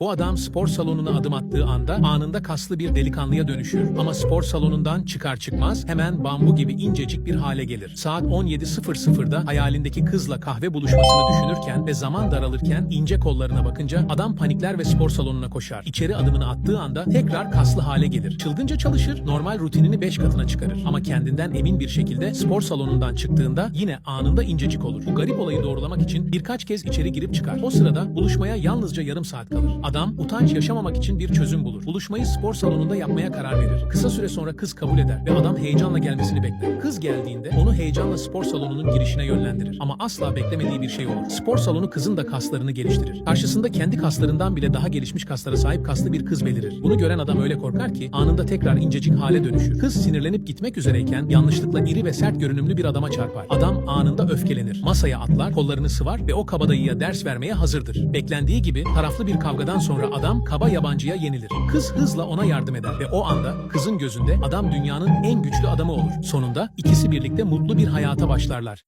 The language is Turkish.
Bu adam spor salonuna adım attığı anda anında kaslı bir delikanlıya dönüşür. Ama spor salonundan çıkar çıkmaz hemen bambu gibi incecik bir hale gelir. Saat 17.00'da hayalindeki kızla kahve buluşmasını düşünürken ve zaman daralırken ince kollarına bakınca adam panikler ve spor salonuna koşar. İçeri adımını attığı anda tekrar kaslı hale gelir. Çılgınca çalışır, normal rutinini 5 katına çıkarır. Ama kendinden emin bir şekilde spor salonundan çıktığında yine anında incecik olur. Bu garip olayı doğrulamak için birkaç kez içeri girip çıkar. O sırada buluşmaya yalnızca yarım saat kalır. Adam utanç yaşamamak için bir çözüm bulur. Buluşmayı spor salonunda yapmaya karar verir. Kısa süre sonra kız kabul eder ve adam heyecanla gelmesini bekler. Kız geldiğinde onu heyecanla spor salonunun girişine yönlendirir. Ama asla beklemediği bir şey olur. Spor salonu kızın da kaslarını geliştirir. Karşısında kendi kaslarından bile daha gelişmiş kaslara sahip kaslı bir kız belirir. Bunu gören adam öyle korkar ki anında tekrar incecik hale dönüşür. Kız sinirlenip gitmek üzereyken yanlışlıkla iri ve sert görünümlü bir adama çarpar. Adam anında öfkelenir. Masaya atlar, kollarını sıvar ve o kabadayıya ders vermeye hazırdır. Beklendiği gibi taraflı bir kavgadan sonra adam kaba yabancıya yenilir. Kız hızla ona yardım eder ve o anda kızın gözünde adam dünyanın en güçlü adamı olur. Sonunda ikisi birlikte mutlu bir hayata başlarlar.